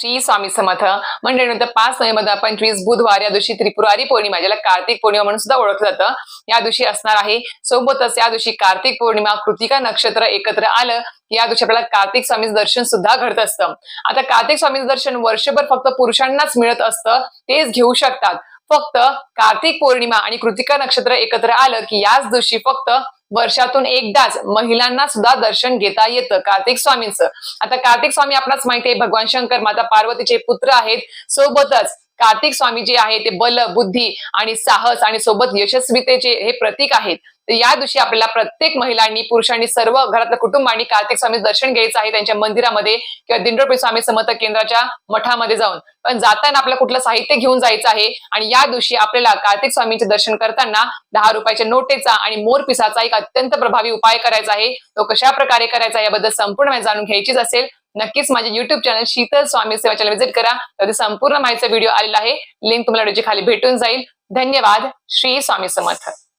श्री स्वामी समर्थ. म्हणजे नंतर पाच नोव्हेंबर पंचवीस बुधवार या दिवशी त्रिपुरारी पौर्णिमा ज्याला कार्तिक पौर्णिमा म्हणून सुद्धा ओळखलं जातं या दिवशी असणार आहे. सोबतच या दिवशी कार्तिक पौर्णिमा कृतिका नक्षत्र एकत्र आलं की या दिवशी आपल्याला कार्तिक स्वामीचं दर्शन सुद्धा घडत असतं. आता कार्तिक स्वामीचं दर्शन वर्षभर फक्त पुरुषांनाच मिळत असतं तेच घेऊ शकतात. फक्त कार्तिक पौर्णिमा आणि कृतिका नक्षत्र एकत्र आलं की याच दिवशी फक्त वर्षातून एकदाच महिलांना सुद्धा दर्शन घेता येतं कार्तिक स्वामींचं. आता कार्तिक स्वामी आपणास माहिती आहे भगवान शंकर माता पार्वतीचे पुत्र आहेत. सोबतच कार्तिक स्वामी जे आहे ते बल बुद्धी आणि साहस आणि सोबत यशस्वीतेचे हे प्रतीक आहेत. तर या दिवशी आपल्याला प्रत्येक महिलांनी पुरुषांनी सर्व घरातल्या कुटुंबांनी कार्तिक स्वामी दर्शन घ्यायचं आहे त्यांच्या मंदिरामध्ये किंवा दिंडोपी स्वामी समर्थ केंद्राच्या मठामध्ये जाऊन. पण जाताना आपलं कुठलं साहित्य घेऊन जायचं आहे आणि या दिवशी आपल्याला कार्तिक स्वामींचे दर्शन करताना दहा रुपयाच्या नोटेचा आणि मोर पिसाचा एक अत्यंत प्रभावी उपाय करायचा आहे. तो कशा प्रकारे करायचा याबद्दल संपूर्ण माहिती जाणून घ्यायचीच असेल. नक्कीच माझे युट्यूब चॅनल शीतल स्वामी सेवा चॅनल व्हिजिट करा. त्यामध्ये संपूर्ण माहितीचा व्हिडिओ आलेला आहे. लिंक तुम्हाला खाली भेटून जाईल. धन्यवाद. श्री स्वामी समर्थ.